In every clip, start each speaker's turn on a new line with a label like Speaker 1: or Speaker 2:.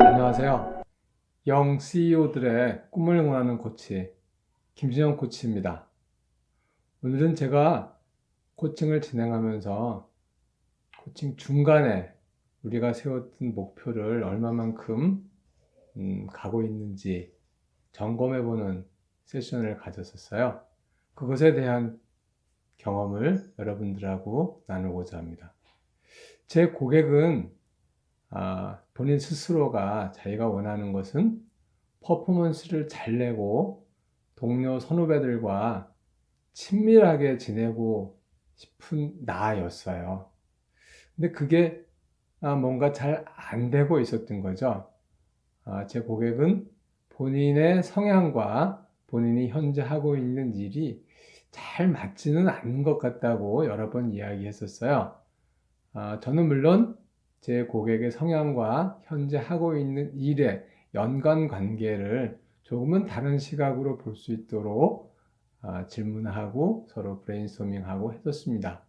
Speaker 1: 안녕하세요. 영 CEO들의 꿈을 응원하는 코치 김진영 코치입니다. 오늘은 제가 코칭을 진행하면서 코칭 중간에 우리가 세웠던 목표를 얼마만큼 음, 가고 있는지 점검해보는 세션을 가졌었어요. 그것에 대한 경험을 여러분들하고 나누고자 합니다. 제 고객은 아, 본인 스스로가 자기가 원하는 것은 퍼포먼스를 잘 내고 동료 선후배들과 친밀하게 지내고 싶은 나였어요. 근데 그게 아, 뭔가 잘 안 되고 있었던 거죠. 아, 제 고객은 본인의 성향과 본인이 현재 하고 있는 일이 잘 맞지는 않는 것 같다고 여러 번 이야기했었어요. 아, 저는 물론 제 고객의 성향과 현재 하고 있는 일의 연관 관계를 조금은 다른 시각으로 볼 수 있도록 아, 질문하고 서로 브레인스토밍하고 했었습니다.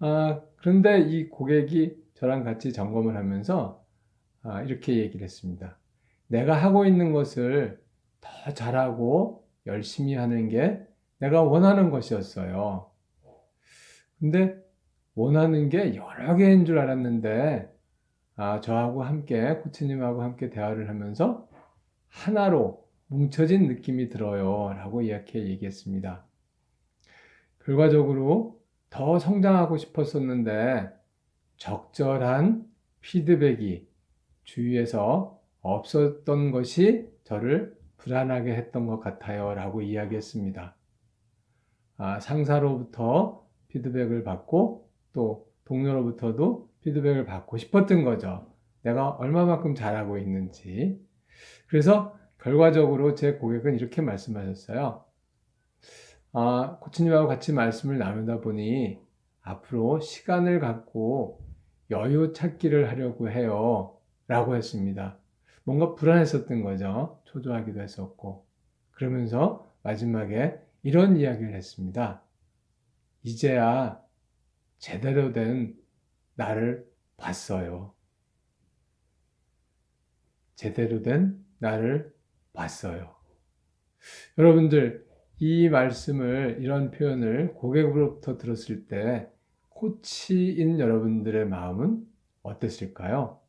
Speaker 1: 아, 그런데 이 고객이 저랑 같이 점검을 하면서 아, 이렇게 얘기를 했습니다. 내가 하고 있는 것을 더 잘하고 열심히 하는 게 내가 원하는 것이었어요. 근데 원하는 게 여러 개인 줄 알았는데, 아, 저하고 함께, 코치님하고 함께 대화를 하면서 하나로 뭉쳐진 느낌이 들어요. 라고 이렇게 얘기했습니다. 결과적으로 더 성장하고 싶었었는데, 적절한 피드백이 주위에서 없었던 것이 저를 불안하게 했던 것 같아요. 라고 이야기했습니다. 아, 상사로부터 피드백을 받고 또 동료로부터도 피드백을 받고 싶었던 거죠. 내가 얼마만큼 잘하고 있는지. 그래서 결과적으로 제 고객은 이렇게 말씀하셨어요. 아, 코치님하고 같이 말씀을 나누다 보니 앞으로 시간을 갖고 여유 찾기를 하려고 해요. 라고 했습니다. 뭔가 불안했었던 거죠. 초조하기도 했었고. 그러면서 마지막에 이런 이야기를 했습니다. 이제야 제대로 된 나를 봤어요. 제대로 된 나를 봤어요. 여러분들, 이 말씀을, 이런 표현을 고객으로부터 들었을 때, 코치인 여러분들의 마음은 어땠을까요?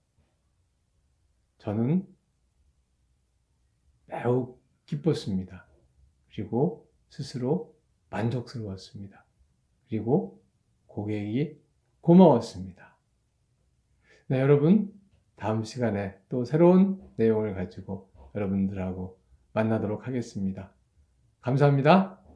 Speaker 1: 저는 매우 기뻤습니다. 그리고 스스로 만족스러웠습니다. 그리고 고객이 고마웠습니다. 네, 여러분, 다음 시간에 또 새로운 내용을 가지고 여러분들하고 만나도록 하겠습니다. 감사합니다.